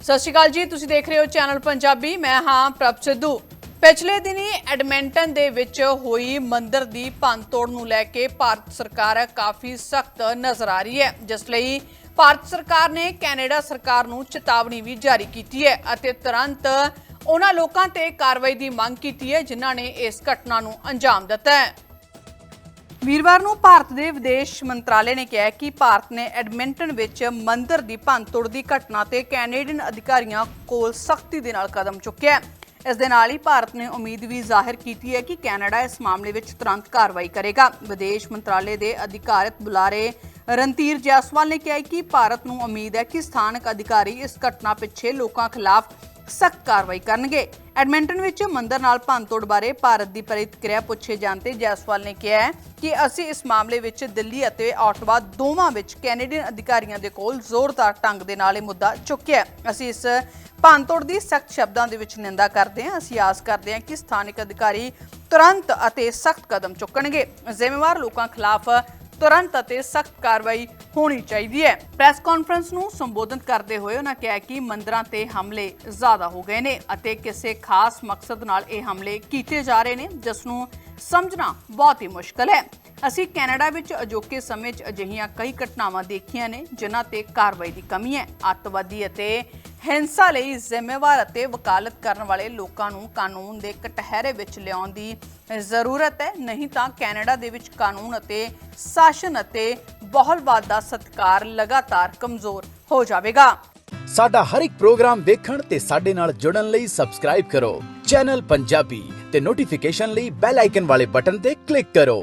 ਸਤਿ ਸ਼੍ਰੀ ਅਕਾਲ ਜੀ, ਤੁਸੀਂ ਦੇਖ ਰਹੇ ਹੋ ਚੈਨਲ ਪੰਜਾਬੀ, ਮੈਂ ਹਾਂ ਪ੍ਰਭ ਸਿੱਧੂ। ਪਿਛਲੇ ਦਿਨੀ ਐਡਮਿੰਟਨ ਦੇ ਵਿੱਚ ਹੋਈ ਮੰਦਰ ਦੀ ਭੰਨਤੋੜ ਨੂੰ ਲੈ ਕੇ ਭਾਰਤ ਸਰਕਾਰ ਕਾਫੀ ਸਖਤ ਨਜ਼ਰ ਆ ਰਹੀ ਹੈ, ਜਿਸ ਲਈ ਭਾਰਤ ਸਰਕਾਰ ਨੇ ਕੈਨੇਡਾ ਸਰਕਾਰ ਨੂੰ ਚੇਤਾਵਨੀ ਵੀ ਜਾਰੀ ਕੀਤੀ ਹੈ ਅਤੇ ਤੁਰੰਤ ਉਹਨਾਂ ਲੋਕਾਂ ਤੇ ਕਾਰਵਾਈ ਦੀ ਮੰਗ ਕੀਤੀ ਹੈ, ਜਿਨ੍ਹਾਂ ਨੇ ਇਸ ਘਟਨਾ ਨੂੰ ਅੰਜਾਮ ਦਿੱਤਾ ਹੈ। ਵੀਰਵਾਰ ਨੂੰ ਭਾਰਤ ਦੇ ਵਿਦੇਸ਼ ਮੰਤਰਾਲੇ ਨੇ ਕਿਹਾ ਕਿ ਭਾਰਤ ਨੇ ਐਡਮਿੰਟਨ ਵਿੱਚ ਮੰਦਰ ਦੀ ਭੰਨਤੋੜ ਦੀ ਘਟਨਾ ਤੇ ਕੈਨੇਡੀਅਨ ਅਧਿਕਾਰੀਆਂ ਕੋਲ ਸਖਤੀ ਦੇ ਨਾਲ ਕਦਮ ਚੁੱਕਿਆ ਹੈ। ਇਸ ਦੇ ਨਾਲ ਹੀ ਭਾਰਤ ਨੇ ਉਮੀਦ ਵੀ ਜ਼ਾਹਿਰ ਕੀਤੀ ਹੈ ਕਿ ਕੈਨੇਡਾ ਇਸ ਮਾਮਲੇ ਵਿੱਚ ਤੁਰੰਤ ਕਾਰਵਾਈ ਕਰੇਗਾ। ਵਿਦੇਸ਼ ਮੰਤਰਾਲੇ ਦੇ ਅਧਿਕਾਰਤ ਬੁਲਾਰੇ ਰਣਧੀਰ ਜੈਸਵਾਲ ਨੇ ਕਿਹਾ ਕਿ ਭਾਰਤ ਨੂੰ ਉਮੀਦ ਹੈ ਕਿ ਸਥਾਨਕ ਅਧਿਕਾਰੀ ਇਸ ਘਟਨਾ ਪਿੱਛੇ ਲੋਕਾਂ ਖਿਲਾਫ ਸਖਤ ਕਾਰਵਾਈ ਕਰਨਗੇ। ਐਡਮਿੰਟਨ ਵਿੱਚ ਮੰਦਰ ਨਾਲ ਭੰਨਤੋੜ ਬਾਰੇ ਭਾਰਤ ਦੀ ਪ੍ਰਤੀਕਿਰਿਆ ਪੁੱਛੇ ਜਾਣ ਤੇ ਜੈਸਵਾਲ ਨੇ ਕਿਹਾ ਕਿ ਅਸੀਂ ਇਸ ਮਾਮਲੇ ਵਿੱਚ ਦਿੱਲੀ ਅਤੇ ਆਟਵਾ ਦੋਵਾਂ ਵਿੱਚ ਕੈਨੇਡੀਅਨ ਅਧਿਕਾਰੀਆਂ ਦੇ ਕੋਲ ਜ਼ੋਰਦਾਰ ਢੰਗ ਦੇ ਨਾਲ ਇਹ ਮੁੱਦਾ ਚੁੱਕਿਆ ਅਸੀਂ ਇਸ ਭੰਨਤੋੜ ਦੀ ਸਖਤ ਸ਼ਬਦਾਂ ਦੇ ਵਿੱਚ ਨਿੰਦਾ ਕਰਦੇ ਹਾਂ। ਅਸੀਂ ਆਸ ਕਰਦੇ ਹਾਂ ਕਿ ਸਥਾਨਕ ਅਧਿਕਾਰੀ ਤੁਰੰਤ ਅਤੇ ਸਖਤ ਕਦਮ ਚੁੱਕਣਗੇ। ਜ਼ਿੰਮੇਵਾਰ ਲੋਕਾਂ ਖਿਲਾਫ ਤੁਰੰਤ ਅਤੇ ਸਖਤ ਕਾਰਵਾਈ ਹੋਣੀ ਚਾਹੀਦੀ ਹੈ। ਪ੍ਰੈਸ ਕਾਨਫਰੰਸ ਨੂੰ ਸੰਬੋਧਨ ਕਰਦੇ ਹੋਏ ਉਹਨਾਂ ਕਿਹਾ ਕਿ ਮੰਦਰਾਂ ਤੇ ਹਮਲੇ ਜ਼ਿਆਦਾ ਹੋ ਗਏ ਨੇ ਅਤੇ ਕਿਸੇ ਖਾਸ ਮਕਸਦ ਨਾਲ ਇਹ ਹਮਲੇ ਕੀਤੇ ਜਾ ਰਹੇ ਨੇ, ਜਿਸ ਨੂੰ ਸਮਝਣਾ ਬਹੁਤ ਹੀ ਮੁਸ਼ਕਲ ਹੈ। ਅਸੀਂ ਕੈਨੇਡਾ ਵਿੱਚ ਅਜੋਕੇ ਸਮੇਂ 'ਚ ਅਜਿਹੀਆਂ ਕਈ ਘਟਨਾਵਾਂ ਦੇਖੀਆਂ ਨੇ, ਜਿਨ੍ਹਾਂ ਤੇ ਕਾਰਵਾਈ ਦੀ ਕਮੀ ਹੈ। ਅੱਤਵਾਦੀ ਅਤੇ ਹਿੰਸਾ ਲਈ ਜ਼ਿੰਮੇਵਾਰ ਅਤੇ ਵਕਾਲਤ ਕਰਨ ਵਾਲੇ ਲੋਕਾਂ ਨੂੰ ਕਾਨੂੰਨ ਦੇ ਕਟਹਿਰੇ ਵਿੱਚ ਲਿਆਉਣ ਦੀ ਜ਼ਰੂਰਤ ਹੈ। ਨਹੀਂ ਤਾਂ ਕੈਨੇਡਾ ਦੇ ਵਿੱਚ ਕਾਨੂੰਨ ਅਤੇ ਸ਼ਾਸਨ ਅਤੇ ਬਹੁਲਵਾਦ ਦਾ ਸਤਕਾਰ ਲਗਾਤਾਰ ਕਮਜ਼ੋਰ ਹੋ ਜਾਵੇਗਾ। ਸਾਡਾ ਹਰ ਇੱਕ ਪ੍ਰੋਗਰਾਮ ਦੇਖਣ ਤੇ ਸਾਡੇ ਨਾਲ ਜੁੜਨ ਲਈ ਸਬਸਕ੍ਰਾਈਬ ਕਰੋ। ਚੈਨਲ ਪੰਜਾਬੀ ਤੇ ਨੋਟੀਫਿਕੇਸ਼ਨ ਲਈ ਬੈਲ ਆਈਕਨ ਵਾਲੇ ਬਟਨ ਤੇ ਕਲਿੱਕ ਕਰੋ।